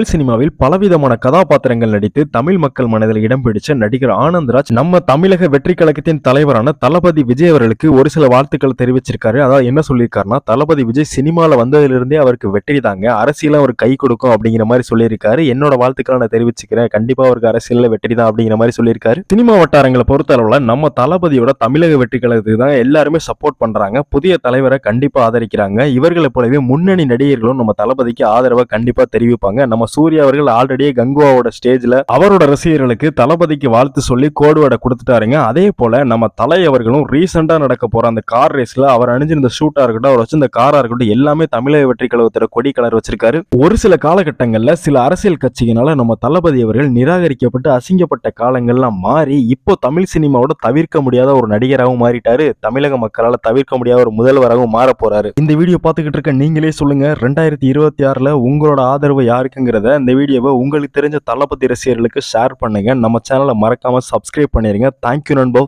தமிழ் சினிமாவில் பலவிதமான கதாபாத்திரங்கள் நடித்து தமிழ் மக்கள் மனதில் இடம் பிடிச்ச நடிகர் ஆனந்த்ராஜ் நம்ம தமிழக வெற்றி கழகத்தின் தலைவரான தளபதி விஜய் அவர்களுக்கு ஒரு சில வாழ்த்துக்கள் தெரிவிச்சிருக்காரு. அதாவது என்ன சொல்லியிருக்காருன்னா தளபதி விஜய் சினிமாவில் வந்ததிலிருந்தே அவருக்கு வெற்றி தாங்க. அரசியல அவர் கை கொடுக்கும் அப்படிங்கிற மாதிரி சொல்லியிருக்காரு. என்னோட வாழ்த்துக்களை நான் தெரிவிச்சுக்கிறேன். கண்டிப்பா அவருக்கு அரசியலில் வெற்றி தான் அப்படிங்கிற மாதிரி சொல்லியிருக்காரு. சினிமா வட்டாரங்களை பொறுத்த அளவுல நம்ம தளபதியோட தமிழக வெற்றி கழகத்துக்கு தான் எல்லாருமே சப்போர்ட் பண்றாங்க. புதிய தலைவரை கண்டிப்பா ஆதரிக்கிறாங்க. இவர்களை போலவே முன்னணி நடிகர்களும் நம்ம தளபதிக்கு ஆதரவை கண்டிப்பா தெரிவிப்பாங்க. நம்ம சூர்யா அவர்கள் ஆல்ரெடியே கங்குவாவோட ஸ்டேஜ்ல அவரோட ரசிகர்களுக்கு தளபதிக்கு வாழ்த்து சொல்லி கோடுவடை கொடுத்துட்டாருங்க. அதே போல நம்ம தலை அவர்களும் ரீசெண்டா நடக்க போற அந்த கார் ரேஸ்ல அவர் அணிஞ்சிருந்த ஷூட்டா இருக்கட்டும் அவர் வச்சிருந்த காரா இருக்கட்டும் எல்லாமே தமிழக வெற்றி கழகத்தோட கொடி கலர் வச்சிருக்காரு. ஒரு சில காலகட்டங்கள்ல சில அரசியல் கட்சிகளால நம்ம தளபதி அவர்கள் நிராகரிக்கப்பட்டு அசிங்கப்பட்ட காலங்கள்லாம் மாறி இப்போ தமிழ் சினிமாவோட தவிர்க்க முடியாத ஒரு நடிகராகவும் மாறிட்டாரு. தமிழக மக்களால தவிர்க்க முடியாத ஒரு முதல்வராகவும் மாற போறாரு இந்த வீடியோ பார்த்துக்கிட்டு இருக்க நீங்களே சொல்லுங்க. ரெண்டாயிரத்தி இருபத்தி ஆறுல உங்களோட ஆதரவு யாருக்குங்கிறத இந்த வீடியோவை உங்களுக்கு தெரிஞ்ச தளபதி ரசிகர்களுக்கு ஷேர் பண்ணுங்க. நம்ம சேனலை மறக்காமல் சப்ஸ்கிரைப் பண்ணிருங்க. தேங்க்யூ நண்பா.